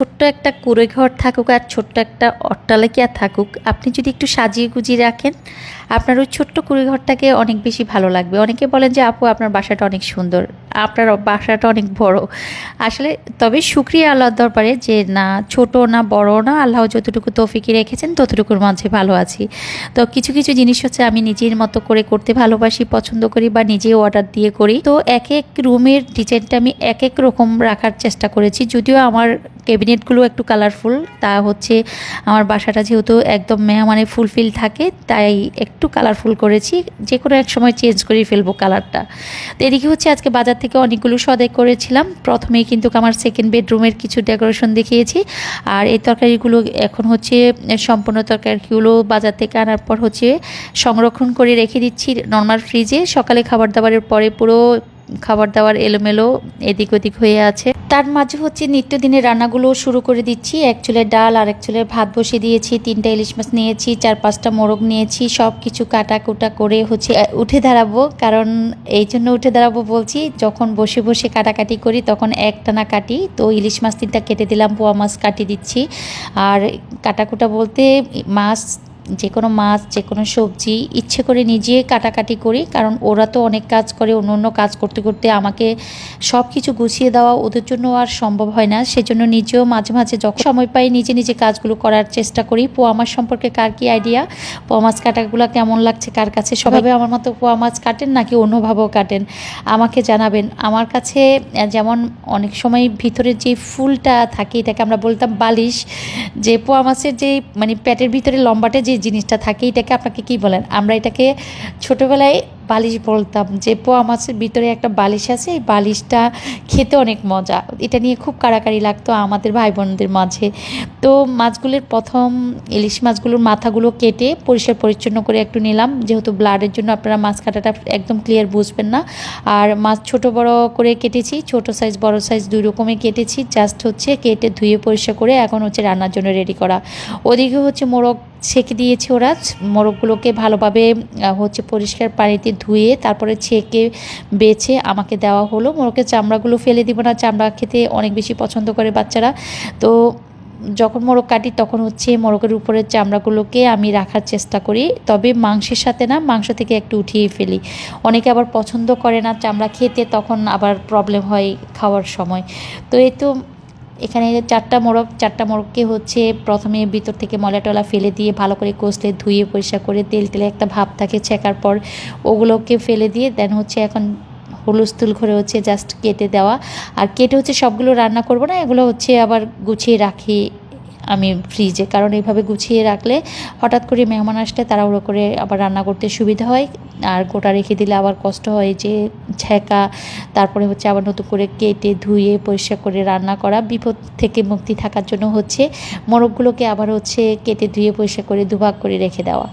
ছোট্ট একটা কুড়ে ঘর থাকুক আর ছোট্ট একটা অট্টালিকা থাকুক, আপনি যদি একটু সাজিয়ে গুজিয়ে রাখেন, আপনার ওই ছোট্ট কুড়ে ঘরটাকে অনেক বেশি ভালো লাগবে। অনেকে বলেন যে, আপু, আপনার বাসাটা অনেক সুন্দর, আপনার বাসাটা অনেক বড়। আসলে তবে সুক্রিয়া আল্লাহর দরবারে যে, না, ছোট না, বড় না, আল্লাহ যতটুকু তৌফিকি রেখেছেন, ততটুকুর মাঝে ভালো আছি। তো কিছু কিছু জিনিস হচ্ছে আমি নিজের মতো করে করতে ভালোবাসি, পছন্দ করি বা নিজে অর্ডার দিয়ে করি। তো এক এক রুমের ডিজাইনটা আমি এক এক রকম রাখার চেষ্টা করেছি, যদিও আমার ক্যাবিনেটগুলো একটু কালারফুল তা হচ্ছে আমার বাসাটা যেহেতু একদম মেহমানে ফুলফিল থাকে, তাই একটু কালারফুল করেছি, যে কোনো এক সময় চেঞ্জ করে ফেলব কালারটা তো এদিকে হচ্ছে আজকে বাজার থেকে অনেকগুলো সদাই করেছিলাম, প্রথমেই কিন্তু আমার সেকেন্ড বেডরুমের কিছু ডেকোরেশন দেখিয়েছি, আর এই তরকারিগুলো এখন হচ্ছে সম্পূর্ণ তরকারিগুলো বাজার থেকে আনার পর হচ্ছে সংরক্ষণ করে রেখে দিচ্ছি নর্মাল ফ্রিজে সকালে খাবার দাবারের পরে পুরো খাবার দাবার এলোমেলো এদিক ওদিক হয়ে আছে। তার মাঝে হচ্ছে নিত্যদিনের রান্নাগুলো শুরু করে দিচ্ছি। এক চুলের ডাল আর এক চুলের ভাত বসিয়ে দিয়েছি, তিনটা ইলিশ মাছ নিয়েছি, চার পাঁচটা মোরগ নিয়েছি সব কিছু কাটা কুটা করে হচ্ছে উঠে দাঁড়াবো। কারণ এই জন্য উঠে দাঁড়াবো বলছি, যখন বসে বসে কাটাকাটি করি, তখন একটানা কাটি। তো ইলিশ মাছ তিনটা কেটে দিলাম, পোয়া মাছ কাটি দিচ্ছি। আর কাটাকুটা বলতে মাছ যে কোনো মাছ যে কোনো সবজি ইচ্ছে করে নিজে কাটাকাটি করি কারণ ওরা তো অনেক কাজ করে অন্য অন্য কাজ করতে করতে আমাকে সব কিছু গুছিয়ে দেওয়া ওদের জন্য আর সম্ভব হয় না। সেজন্য নিজেও মাঝে মাঝে যখন সময় পাই নিজে নিজে কাজগুলো করার চেষ্টা করি। পোয়া মাছ সম্পর্কে কার কি আইডিয়া? পোয়া মাছ কাটাগুলো কেমন লাগছে কার কাছে? সবাই আমার মতো পোয়া মাছ কাটেন নাকি অন্যভাবেও কাটেন? আমাকে জানাবেন। আমার কাছে যেমন অনেক সময় ভিতরে যে ফুলটা থাকে এটাকে আমরা বলতাম বালিশ যে পোয়া মাছের যে মানে পেটের ভিতরে লম্বাটে যে জিনিসটা থাকে এটাকে আপনাকে কি বলেন? আমরা এটাকে ছোটোবেলায় বালিশ বলতাম, যে পোয়া মাছের ভিতরে একটা বালিশ আছে, এই বালিশটা খেতে অনেক মজা। এটা নিয়ে খুব কাড়াকাড়ি লাগতো আমাদের ভাই বোনদের মাঝে। তো মাছগুলির প্রথম ইলিশ মাছগুলোর মাথাগুলো কেটে পরিষ্কার পরিচ্ছন্ন করে একটু নিলাম। যেহেতু ব্লাডের জন্য আপনারা মাছ কাটাটা একদম ক্লিয়ার বুঝবেন না। আর মাছ ছোট বড় করে কেটেছি, ছোট সাইজ বড় সাইজ দুই রকমই কেটেছি। জাস্ট হচ্ছে কেটে ধুয়ে পরিষ্কার করে এখন হচ্ছে রান্নার জন্য রেডি করা। ওদিকে হচ্ছে মোরগ ছেঁকে দিয়েছে ওরা। মোরগগুলোকে ভালোভাবে হচ্ছে পরিষ্কার পানিতে ধুয়ে তারপরে ছেঁকে, বেছে আমাকে দেওয়া হলো। মোরগের চামড়াগুলো ফেলে দিব না, চামড়া খেতে অনেক বেশি পছন্দ করে বাচ্চারা। তো যখন মোরগ কাটি তখন হচ্ছে মোরগের উপরের চামড়াগুলোকে আমি রাখার চেষ্টা করি। তবে মাংসের সাথে না, মাংস থেকে একটু উঠিয়ে ফেলি। অনেকে আবার পছন্দ করে না চামড়া খেতে, তখন আবার প্রবলেম হয় খাওয়ার সময়। তো এই তো এখানে চারটা মোরগ চারটা মোরগকে হচ্ছে প্রথমে ভিতর থেকে ময়লা টলা ফেলে দিয়ে ভালো করে কষলে, ধুয়ে, পরিষ্কার করে তেল তেলে একটা ভাব থাকে ছেঁকার পর ওগুলোকে ফেলে দিয়ে দেন হচ্ছে এখন হুলস্থুল করে হচ্ছে জাস্ট কেটে দেওয়া। আর কেটে হচ্ছে সবগুলো রান্না করব না, এগুলো হচ্ছে আবার গুছিয়ে রাখি আমি ফ্রিজে কারণ এইভাবে গুছিয়ে রাখলে হঠাৎ করে মেহমান আসলে তাড়াহুড়ো করে আবার রান্না করতে সুবিধা হয়। আর গোটা রেখে দিলে আবার কষ্ট হয় যে ছেঁকা, তারপরে হচ্ছে আবার নতুন করে কেটে, ধুয়ে, পরিষ্কার করে রান্না করা বিপদ থেকে মুক্তি থাকার জন্য হচ্ছে। মোরগগুলোকে আবার হচ্ছে কেটে, ধুয়ে, পরিষ্কার করে দুভাগ করে রেখে দেওয়া।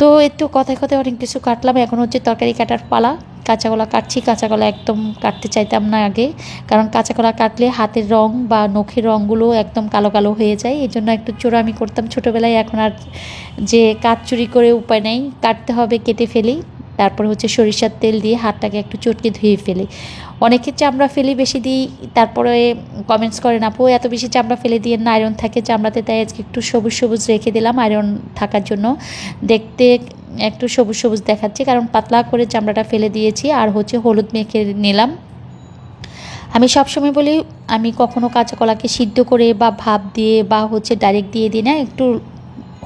তো একটু কথায় কথায় অনেক কিছু কাটলাম। এখন হচ্ছে তরকারি কাটার পালা। কাঁচা কলা কাটছি। কাঁচা কলা একদম কাটতে চাইতাম না আগে। কারণ কাঁচা কলা কাটলে হাতের রং বা নখের রঙগুলো একদম কালো কালো হয়ে যায়। এই জন্য একটু চোরামি করতাম ছোটোবেলায়। এখন আর যে কাজ চুরি করে উপায় নেই, কাটতে হবে, কেটে ফেলি। তারপর হচ্ছে সরিষার তেল দিয়ে হাতটাকে একটু চটকে ধুয়ে ফেলি। অনেকে চামড়া ফেলি বেশি দিই, তারপরে কমেন্টস করেন, আপু, এত বেশি চামড়া ফেলে দিয়ে না আয়রন থাকে চামড়াতে, তাই আজকে একটু সবুজ সবুজ রেখে দিলাম আয়রন থাকার জন্য। দেখতে একটু সবুজ সবুজ দেখাচ্ছে, কারণ পাতলা করে চামড়াটা ফেলে দিয়েছি আর হচ্ছে হলুদ মেখে নিলাম। আমি সবসময় বলি, আমি কখনো কাঁচা কলাকে সিদ্ধ করে বা ভাপ দিয়ে বা হচ্ছে ডাইরেক্ট দিয়ে দিই না, একটু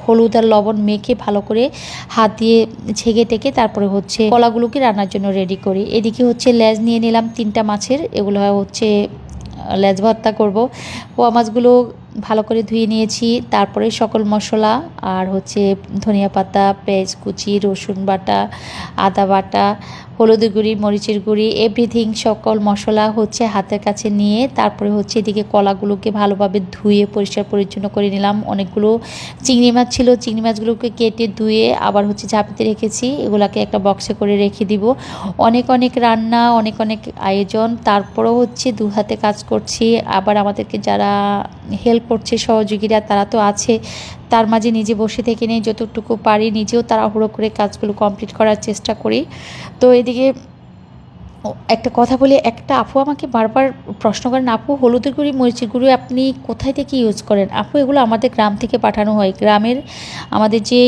হলুদ আর লবণ মেখে ভালো করে হাত দিয়ে ছেঁকে টেকে তারপরে হচ্ছে কলাগুলোকে রান্নার জন্য রেডি করি। এদিকে হচ্ছে লেজ নিয়ে নিলাম তিনটা মাছের। এগুলো হচ্ছে লেজ ভর্তা করব। পোয়া মাছগুলো ভালো করে ধুয়ে নিয়েছি। তারপরে সকল মশলা আর হচ্ছে ধনিয়া পাতা, পেঁয়াজ কুচি, রসুন বাটা, আদা বাটা হলুদের গুঁড়ি, মরিচের গুঁড়ি এভরিথিং সকল মশলা হচ্ছে হাতের কাছে নিয়ে তারপরে হচ্ছে এদিকে কলাগুলোকে ভালোভাবে ধুয়ে পরিষ্কার পরিচ্ছন্ন করে নিলাম। অনেকগুলো চিংড়ি মাছ ছিল, চিংড়ি মাছগুলোকে কেটে ধুয়ে আবার হচ্ছে ঝাঁপিতে রেখেছি। এগুলাকে একটা বক্সে করে রেখে দিব। অনেক অনেক রান্না, অনেক অনেক আয়োজন। তারপরেও হচ্ছে দু হাতে কাজ করছি। আবার আমাদেরকে যারা হেল্প করছে, সহযোগীরা, তারা তো আছে। তার মাঝে নিজে বসে থেকে নেই, যতটুকু পারি নিজেও তাড়াহুড়ো করে কাজগুলো কমপ্লিট করার চেষ্টা করি। তো এদিকে একটা কথা বলি, একটা আপু আমাকে বারবার প্রশ্ন করেন, আপু, হলুদের গুঁড়ি, মরিচের গুঁড়ি আপনি কোথায় থেকে ইউজ করেন? আপু, এগুলো আমাদের গ্রাম থেকে পাঠানো হয়। গ্রামের আমাদের যে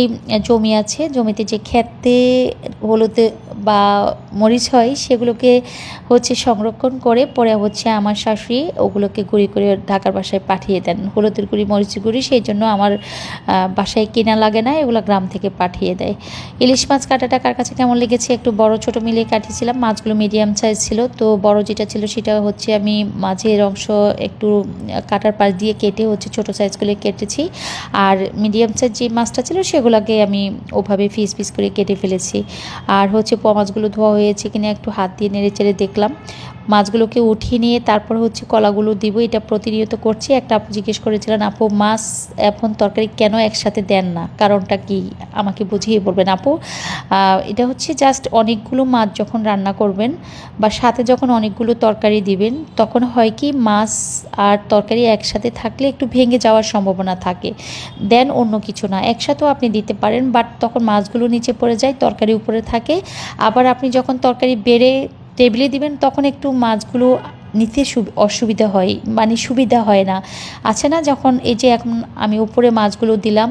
জমি আছে, জমিতে যে খেতে হলুদ বা মরিচ হয়, সেগুলোকে হচ্ছে সংরক্ষণ করে পরে হচ্ছে আমার শাশুড়ি ওগুলোকে গুঁড়ি করে ঢাকার বাসায় পাঠিয়ে দেন। হলুদের গুঁড়ি মরিচের গুঁড়ি, সেই জন্য আমার বাসায় কেনা লাগে না, এগুলো গ্রাম থেকে পাঠিয়ে দেয়। ইলিশ মাছ কাটাটা কার কাছে কেমন লেগেছে? একটু বড়, ছোট মিলিয়ে কাটিয়েছিলাম, মাছগুলো মিডিয়াম সাইজ ছিল, তো বড় যেটা ছিল সেটা হচ্ছে আমি মাঝের অংশ একটু কাটার পাশ দিয়ে কেটে হচ্ছে ছোট সাইজগুলো কেটেছি। আর মিডিয়াম সাইজ যে মাছটা ছিল সেগুলোকে আমি ওভাবে ফিস ফিস করে কেটে ফেলেছি। আর হচ্ছে মাছগুলো ধোয়া হয়েছে কিনা একটু হাত দিয়ে নেড়ে চেড়ে দেখলাম। মাছগুলোকে উঠিয়ে নিয়ে তারপর হচ্ছে কলাগুলো দিব। এটা প্রতিনিয়ত করছি। একটা আপু জিজ্ঞেস করেছিলেন, আপু, মাছ এখন তরকারি কেন একসাথে দেন না? কারণটা কি আমাকে বুঝিয়ে বলবেন আপু? এটা হচ্ছে জাস্ট অনেকগুলো মাছ যখন রান্না করবেন বা সাথে যখন অনেকগুলো তরকারি দিবেন, তখন হয় কি মাছ আর তরকারি একসাথে থাকলে একটু ভেঙে যাওয়ার সম্ভাবনা থাকে। দেন অন্য কিছু না। একসাথেও আপনি দিতে পারেন, বাট তখন মাছগুলো নিচে পড়ে যায়, তরকারি উপরে থাকে। আবার আপনি যখন তরকারি বেড়ে টেবিলে দিবেন, তখন একটু মাছগুলো নিতে অসুবিধা হয় মানে সুবিধা হয় না। আছে না যখন এই যে এখন আমি উপরে মাছগুলো দিলাম,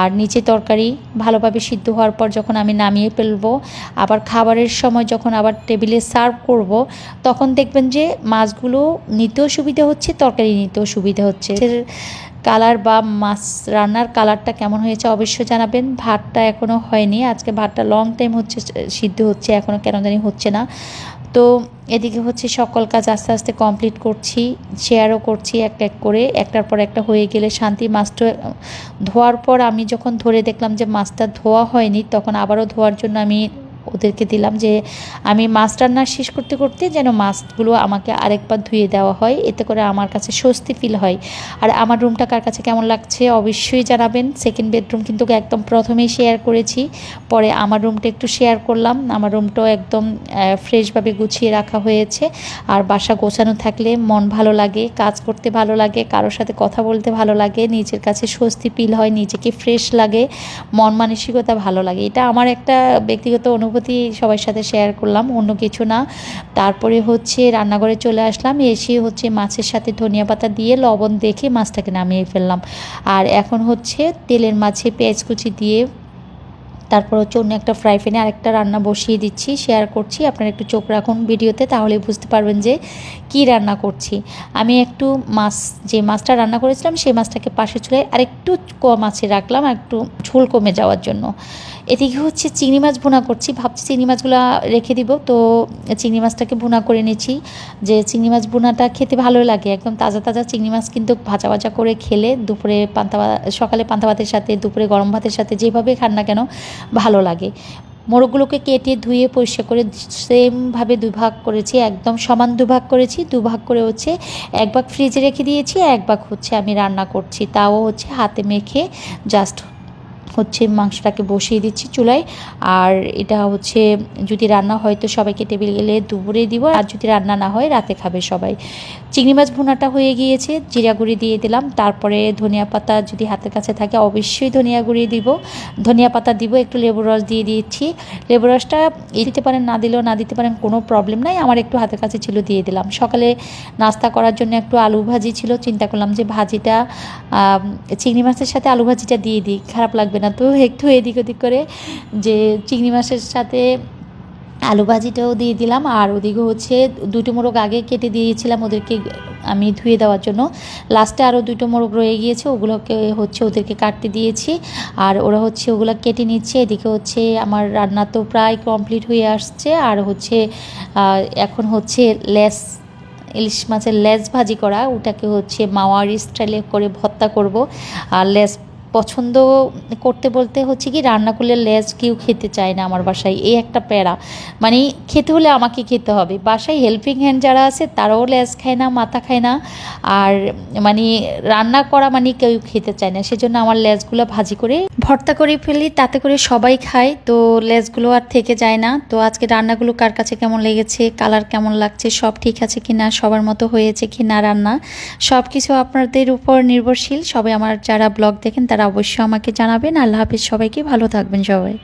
আর নিচে তরকারি ভালোভাবে সিদ্ধ হওয়ার পর যখন আমি নামিয়ে ফেলব, আবার খাবারের সময় যখন আবার টেবিলে সার্ভ করব, তখন দেখবেন যে মাছগুলো নিতেও সুবিধা হচ্ছে, তরকারি নিতেও সুবিধা হচ্ছে। কালার বা মাছ রান্নার কালারটা কেমন হয়েছে অবশ্যই জানাবেন। ভাতটা এখনও হয়নি, আজকে ভাতটা লং টাইম হচ্ছে, সিদ্ধ হচ্ছে এখনও কেন জানি হচ্ছে না। তো এদিকে হচ্ছে সকল কাজ আস্তে আস্তে কমপ্লিট করছি শেয়ারও করছি এক এক করে, একটার পর একটা হয়ে গেলে শান্তি মাছটা, ধোয়ার পর আমি যখন ধরে দেখলাম যে মাছটা ধোয়া হয়নি, তখন আবারও ধোয়ার জন্য আমি ওদেরকে দিলাম যে আমি মাছ রান্না শেষ করতে করতে যেন মাছগুলো আমাকে আরেকবার ধুয়ে দেওয়া হয়। এতে করে আমার কাছে স্বস্তি ফিল হয়। আর আমার রুমটা কার কাছে কেমন লাগছে অবশ্যই জানাবেন। সেকেন্ড বেডরুম কিন্তু একদম প্রথমেই শেয়ার করেছি। পরে আমার রুমটা একটু শেয়ার করলাম। আমার রুমটাও একদম ফ্রেশভাবে গুছিয়ে রাখা হয়েছে। আর বাসা গোছানো থাকলে মন ভালো লাগে, কাজ করতে ভালো লাগে, কারোর সাথে কথা বলতে ভালো লাগে, নিজের কাছে স্বস্তি ফিল হয়, নিজেকে ফ্রেশ লাগে, মন মানসিকতা ভালো লাগে। এটা আমার একটা ব্যক্তিগত অনুভূতি সবার সাথে শেয়ার করলাম, অন্য কিছু না। তারপরে হচ্ছে রান্নাঘরে চলে আসলাম, এসে হচ্ছে মাছের সাথে ধনিয়া পাতা দিয়ে লবণ দেখে মাছটাকে নামিয়ে ফেললাম। আর এখন হচ্ছে তেলের মাছে পেঁয়াজ কুচি দিয়ে তারপর হচ্ছে অন্য একটা ফ্রাই প্যানে আরেকটা রান্না বসিয়ে দিচ্ছি শেয়ার করছি। আপনারা একটু চোখ রাখুন ভিডিওতে, তাহলে বুঝতে পারবেন যে কি রান্না করছি। আমি একটু মাছ, যে মাছটা রান্না করেছিলাম, সেই মাছটাকে পাশে চুলে আরেকটু কম আছে রাখলাম, একটু ঝোল কমে যাওয়ার জন্য। এদিকে হচ্ছে চিংড়ি মাছ ভুনা করছি, ভাবছি চিংড়ি মাছগুলো রেখে দিব। তো চিংড়ি মাছটাকে ভুনা করে নিয়েছি যে চিংড়ি মাছ ভুনাটা খেতে ভালো লাগে, একদম তাজা তাজা চিংড়ি মাছ কিন্তু ভাজা ভাজা করে খেলে দুপুরে পান্তা সকালে পান্তা ভাতের সাথে, দুপুরে গরম ভাতের সাথে যেভাবে খান না কেন, ভালো লাগে। মোরগগুলোকে কেটে ধুয়ে পরিষ্কার করে সেমভাবে দুভাগ করেছি, একদম সমান দুভাগ করেছি, দুভাগ করে হচ্ছে এক ভাগ ফ্রিজে রেখে দিয়েছি, এক ভাগ হচ্ছে আমি রান্না করছি। তাও হচ্ছে হাতে মেখে জাস্ট হচ্ছে মাংসটাকে বসিয়ে দিচ্ছি চুলায়। আর এটা হচ্ছে যদি রান্না হয় তো সবাইকে টেবিল গেলে দুপুরে দিব। আর যদি রান্না না হয়, রাতে খাবে সবাই। চিংড়ি মাছ ভুনাটা হয়ে গিয়েছে, জিরা গুঁড়ি দিয়ে দিলাম। তারপরে ধনিয়া পাতা যদি হাতের কাছে থাকে, অবশ্যই ধনিয়া গুঁড়ি দিব। ধনিয়া পাতা দিব, একটু লেবু রস দিয়ে দিয়েছি লেবু রসটা দিতে পারেন, না দিলেও না দিতে পারেন, কোনো প্রবলেম নাই। আমার একটু হাতের কাছে ছিল, দিয়ে দিলাম। সকালে নাস্তা করার জন্য একটু আলু ভাজি ছিল, চিন্তা করলাম যে ভাজিটা চিংড়ি মাছের সাথে আলু ভাজিটা দিয়ে দিই। খারাপ লাগবে না তো, একটু এদিক ওদিক করে যে চিংড়ি মাছের সাথে আলু ভাজিটাও দিয়ে দিলাম আর ওদিকে হচ্ছে দুটো মোরগ আগে কেটে দিয়েছিলাম ওদেরকে আমি ধুয়ে দেওয়ার জন্য। লাস্টে আরও দুটো মোরগ রয়ে গিয়েছে, ওগুলোকে হচ্ছে ওদেরকে কাটতে দিয়েছি। আর ওরা হচ্ছে ওগুলো কেটে নিচ্ছে, এদিকে হচ্ছে আমার রান্না তো প্রায় কমপ্লিট হয়ে আসছে। আর হচ্ছে এখন হচ্ছে লেস, ইলিশ মাছের লেজ ভাজি করা, ওটাকে হচ্ছে মাওয়ার স্টাইলে করে ভর্তা করব। আর লেজ পছন্দ করতে বলতে হচ্ছে কি, রান্না করলে লেজ কেউ খেতে চায় না আমার বাসায়। এই একটা প্যারা। মানে খেতে হলে আমাকে খেতে হবে। বাসায় হেল্পিং হ্যান্ড যারা আছে, তারাও লেজ খায় না, মাথা খায় না। আর মানে রান্না করা মানে কেউ খেতে চায় না। সেজন্য আমার লেজগুলো ভাজি করে, ভর্তা করে ফেলি, তাতে করে সবাই খায়। তো লেজগুলো আর থেকে যায় না। তো আজকে রান্নাগুলো কার কাছে কেমন লেগেছে, কালার কেমন লাগছে, সব ঠিক আছে কি না সবার মতো হয়েছে কি না রান্না সব কিছু আপনাদের উপর নির্ভরশীল। সবাই আমার যারা ব্লগ দেখেন, তারা অবশ্যই আমাকে জানাবেন। আল্লাহ হাফিজ সবাইকে ভালো থাকবেন সবাই।